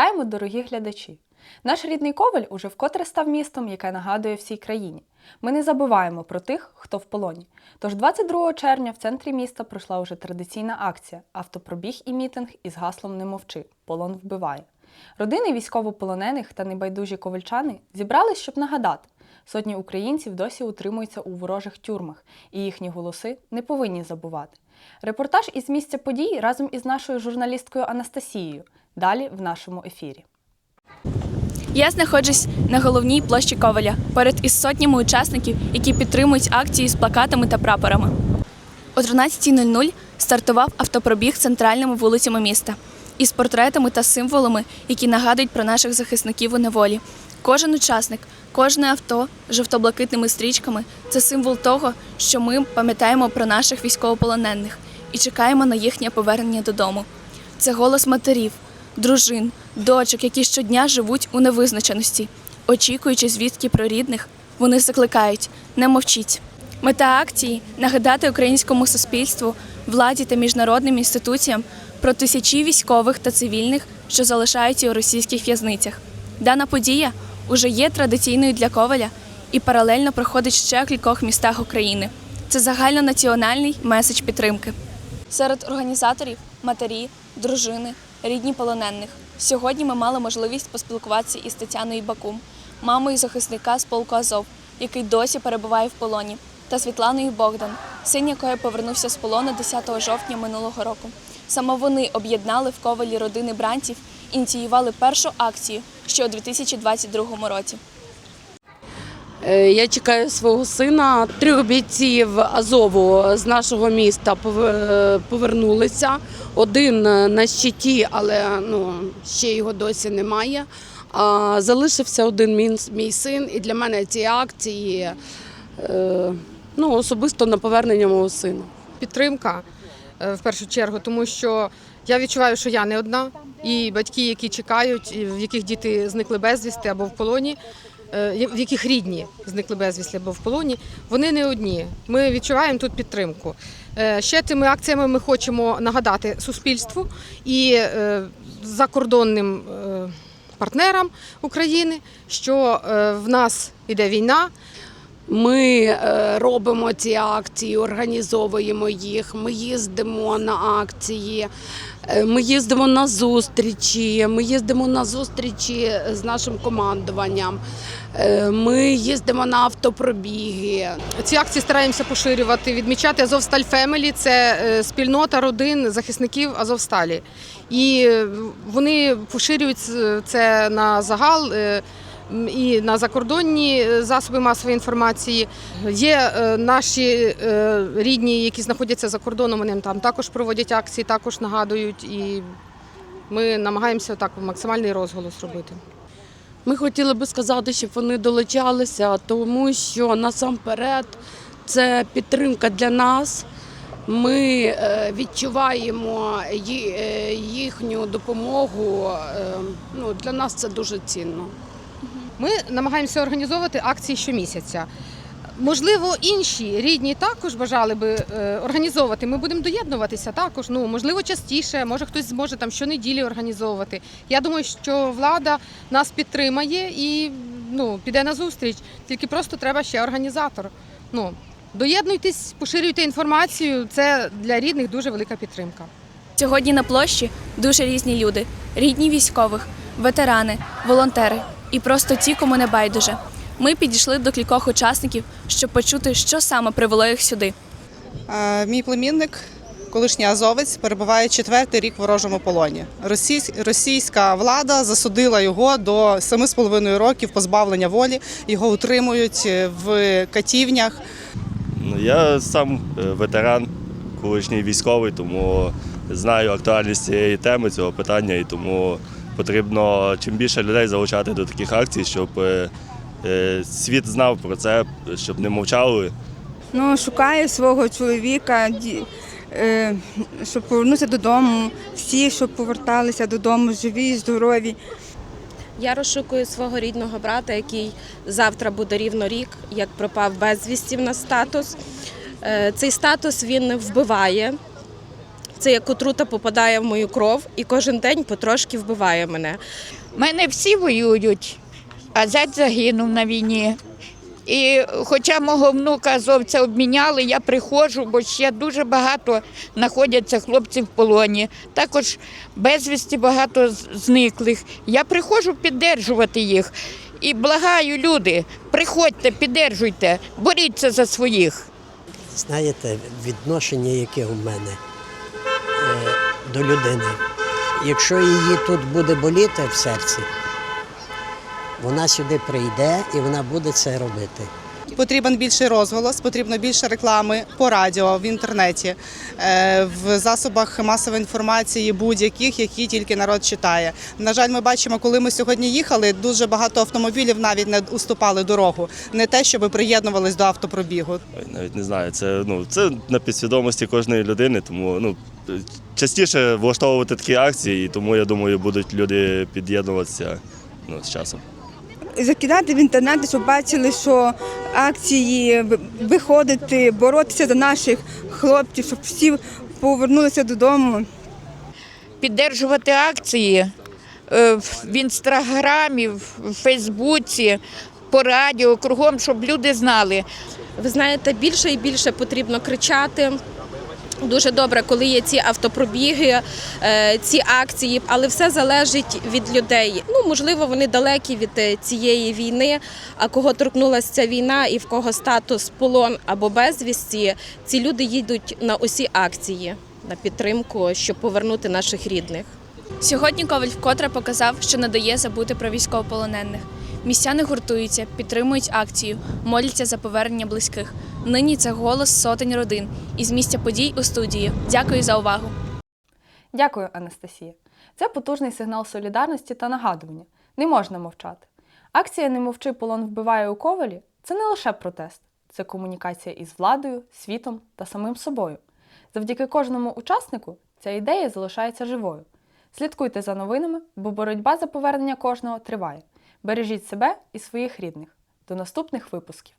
Вітаємо, дорогі глядачі! Наш рідний Коваль уже вкотре став містом, яке нагадує всій країні. Ми не забуваємо про тих, хто в полоні. Тож 22 червня в центрі міста пройшла уже традиційна акція автопробіг і мітинг із гаслом Не мовчи, полон вбиває. Родини військовополонених та небайдужі ковальчани зібрались, щоб нагадати. Сотні українців досі утримуються у ворожих тюрмах, і їхні голоси не повинні забувати. Репортаж із місця подій разом із нашою журналісткою Анастасією. Далі в нашому ефірі. Я знаходжусь на головній площі Коваля поряд із сотнями учасників, які підтримують акції з плакатами та прапорами. О 13.00 стартував автопробіг центральними вулицями міста із портретами та символами, які нагадують про наших захисників у неволі. Кожен учасник, кожне авто з жовто-блакитними стрічками це символ того, що ми пам'ятаємо про наших військовополонених і чекаємо на їхнє повернення додому. Це голос матерів, дружин, дочок, які щодня живуть у невизначеності. Очікуючи звістки про рідних, вони закликають не мовчіть. Мета акції нагадати українському суспільству, владі та міжнародним інституціям про тисячі військових та цивільних, що залишаються у російських в'язницях. Дана подія уже є традиційною для Коваля і паралельно проходить ще в кількох містах України. Це загальнонаціональний меседж підтримки. Серед організаторів матері, дружини, рідні полонених. Сьогодні ми мали можливість поспілкуватися із Тетяною Бакум, мамою захисника з полку Азов, який досі перебуває в полоні, та Світланою Богдан, син якої повернувся з полону 10 жовтня минулого року. Саме вони об'єднали в ковалі родини бранців ініціювали першу акцію ще у 2022 році. Е, Я чекаю свого сина. Трьох бійців Азову з нашого міста е, повернулися. Один е, на щиті, але ну, ще його досі немає. А залишився один мій, мій син, і для мене ці акції ну, особисто на повернення мого сина. підтримка в першу чергу, тому що я відчуваю, що я не одна, і батьки, які чекають, в яких діти зникли безвісти або в полоні, в яких рідні зникли безвісти або в полоні, вони не одні. Ми відчуваємо тут підтримку. Е, Ще цими акціями ми хочемо нагадати суспільству і е, закордонним е, партнерам України, що е, в нас іде війна. Ми е, робимо ці акції, організовуємо їх. Ми їздимо на акції, е, ми їздимо на зустрічі. Ми їздимо на зустрічі з нашим командуванням. е, Ми їздимо на автопробіги. Ці акції стараємося поширювати, відмічати Азовсталь Фемелі це спільнота родин захисників Азовсталі. І вони поширюють це на загал. І на закордонні е, засоби масової інформації є е, наші е, рідні, які знаходяться за кордоном. Вони там також проводять акції, також нагадують, і ми намагаємося так максимальний розголос робити. Ми хотіли би сказати, щоб вони долучалися, тому що насамперед це підтримка для нас. Ми відчуваємо їхню допомогу. Ну, для нас це дуже цінно. Ми намагаємося організовувати акції щомісяця. Можливо, інші рідні також бажали би е, організовувати. Ми будемо доєднуватися також. Ну можливо, частіше, може хтось зможе там щонеділі організовувати. Я думаю, що влада нас підтримає і ну піде на зустріч. Тільки просто треба ще організатор. Ну доєднуйтесь, поширюйте інформацію. Це для рідних дуже велика підтримка. Сьогодні на площі дуже різні люди: рідні військових, ветерани, волонтери і просто ті, кому не байдуже. Ми підійшли до кількох учасників, щоб почути, що саме привело їх сюди. Е, Мій племінник, колишній азовець, перебуває четвертий рік в ворожому полоні. Російська влада засудила його до 7,5 років позбавлення волі. Його утримують е, в катівнях. Ну, Я сам е, ветеран, колишній військовий, тому знаю актуальність цієї теми, цього питання, і тому потрібно чим більше людей залучати до таких акцій, щоб е, е, світ знав про це, щоб не мовчали. Ну, шукаю свого чоловіка, е, щоб повернутися додому. Всі, щоб поверталися додому, живі, здорові. Я розшукую свого рідного брата, який завтра буде рівно рік, як пропав безвісті на статус. Е, Цей статус він вбиває, Це як отрута попадає в мою кров і кожен день потрошки вбиває мене. У мене всі воюють, а зять загинув на війні. І хоча мого внука азовця обміняли, я приходжу, бо ще дуже багато знаходяться хлопців в полоні. Також безвісті багато зниклих. Я приходжу піддержувати їх. І благаю люди, приходьте, піддержуйте, боріться за своїх. знаєте, відношення, яке у мене до людини. Якщо її тут буде боліти в серці, вона сюди прийде і вона буде це робити. Потрібен більший розголос, потрібно більше реклами по радіо, в інтернеті, е, в засобах масової інформації будь-яких, які тільки народ читає. На жаль, ми бачимо, коли ми сьогодні їхали, дуже багато автомобілів навіть не уступали дорогу. Не те, щоб приєднувались до автопробігу. Навіть не знаю, це, ну, це на підсвідомості кожної людини, тому ну, частіше влаштовувати такі акції, і тому я думаю, будуть люди під'єднуватися ну, з часом. Закидати в інтернеті, щоб бачили, що акції виходити, боротися за наших хлопців, щоб всі повернулися додому. піддержувати акції е, в інстаграмі, в Фейсбуці, по радіо, кругом, щоб люди знали. Ви знаєте, більше і більше потрібно кричати. Дуже добре, коли є ці автопробіги, е, ці акції, але все залежить від людей. Ну, можливо, вони далекі від е, цієї війни. А кого торкнулася ця війна і в кого статус полон або безвісті, ці люди їдуть на усі акції на підтримку, щоб повернути наших рідних. Сьогодні Коваль вкотре показав, що не дає забути про військовополонених. Містяни гуртуються, підтримують акцію, моляться за повернення близьких. Нині це голос сотень родин із місця подій у студії. Дякую за увагу. Дякую, Анастасія. Це потужний сигнал солідарності та нагадування. Не можна мовчати. Акція Не мовчи полон вбиває у ковалі це не лише протест, це комунікація із владою, світом та самим собою. Завдяки кожному учаснику ця ідея залишається живою. Слідкуйте за новинами, бо боротьба за повернення кожного триває. Бережіть себе і своїх рідних. До наступних випусків!